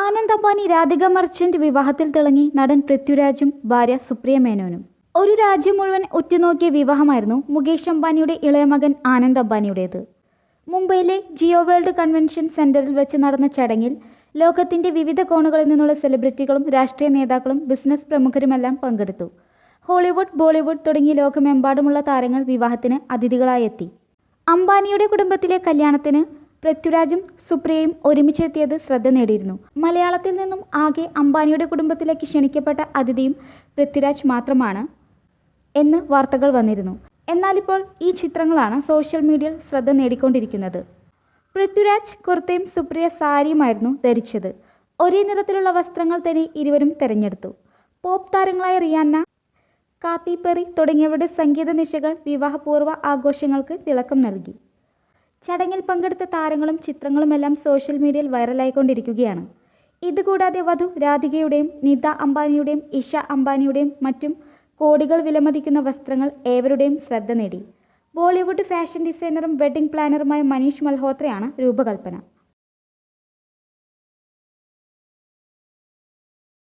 Anand Ambani Radhika merchant വിവാഹത്തിൽ തിളങ്ങി നടൻ പൃഥ്വിരാജും ഭാര്യ സുപ്രിയ മേനോനും. ഒരു രാജ്യം മുഴുവൻ ഉറ്റുനോക്കിയ വിവാഹമായിരുന്നു മുകേഷ് അംബാനിയുടെ ഇളയ മകൻ ആനന്ദ് അംബാനിയുടേത്. മുംബൈയിലെ ജിയോ വേൾഡ് കൺവെൻഷൻ സെന്ററിൽ വെച്ച് നടന്ന ചടങ്ങിൽ ലോകത്തിന്റെ വിവിധ കോണുകളിൽ നിന്നുള്ള സെലിബ്രിറ്റികളും രാഷ്ട്രീയ നേതാക്കളും ബിസിനസ് പ്രമുഖരുമെല്ലാം പങ്കെടുത്തു. ഹോളിവുഡ് ബോളിവുഡ് തുടങ്ങി ലോകമെമ്പാടുമുള്ള താരങ്ങൾ വിവാഹത്തിന് അതിഥികളായെത്തി. അംബാനിയുടെ കുടുംബത്തിലെ കല്യാണത്തിന് പൃഥ്വിരാജും സുപ്രിയയും ഒരുമിച്ചെത്തിയത് ശ്രദ്ധ നേടിയിരുന്നു. മലയാളത്തിൽ നിന്നും ആകെ അംബാനിയുടെ കുടുംബത്തിലേക്ക് ക്ഷണിക്കപ്പെട്ട അതിഥിയും പൃഥ്വിരാജ് മാത്രമാണ് എന്ന് വാർത്തകൾ വന്നിരുന്നു. എന്നാലിപ്പോൾ ഈ ചിത്രങ്ങളാണ് സോഷ്യൽ മീഡിയയിൽ ശ്രദ്ധ നേടിക്കൊണ്ടിരിക്കുന്നത്. പൃഥ്വിരാജ് കുർത്തയും സുപ്രിയ സാരിയുമായിരുന്നു ധരിച്ചത്. ഒരേ നിറത്തിലുള്ള വസ്ത്രങ്ങൾ തന്നെ ഇരുവരും തിരഞ്ഞെടുത്തു. പോപ്പ് താരങ്ങളായ റിയാന്ന കാത്തി പെറി തുടങ്ങിയവരുടെ സംഗീത നിശകൾ വിവാഹപൂർവ ആഘോഷങ്ങൾക്ക് തിളക്കം നൽകി. ചടങ്ങിൽ പങ്കെടുത്ത താരങ്ങളും ചിത്രങ്ങളുമെല്ലാം സോഷ്യൽ മീഡിയയിൽ വൈറലായിക്കൊണ്ടിരിക്കുകയാണ്. ഇതുകൂടാതെ വധു രാധികയുടെയും നിത അംബാനിയുടെയും ഇഷ അംബാനിയുടെയും മറ്റും കോടികൾ വിലമതിക്കുന്ന വസ്ത്രങ്ങൾ ഏവരുടെയും ശ്രദ്ധ നേടി. ബോളിവുഡ് ഫാഷൻ ഡിസൈനറും വെഡ്ഡിംഗ് പ്ലാനറുമായ മനീഷ് മൽഹോത്രയാണ് രൂപകൽപ്പന.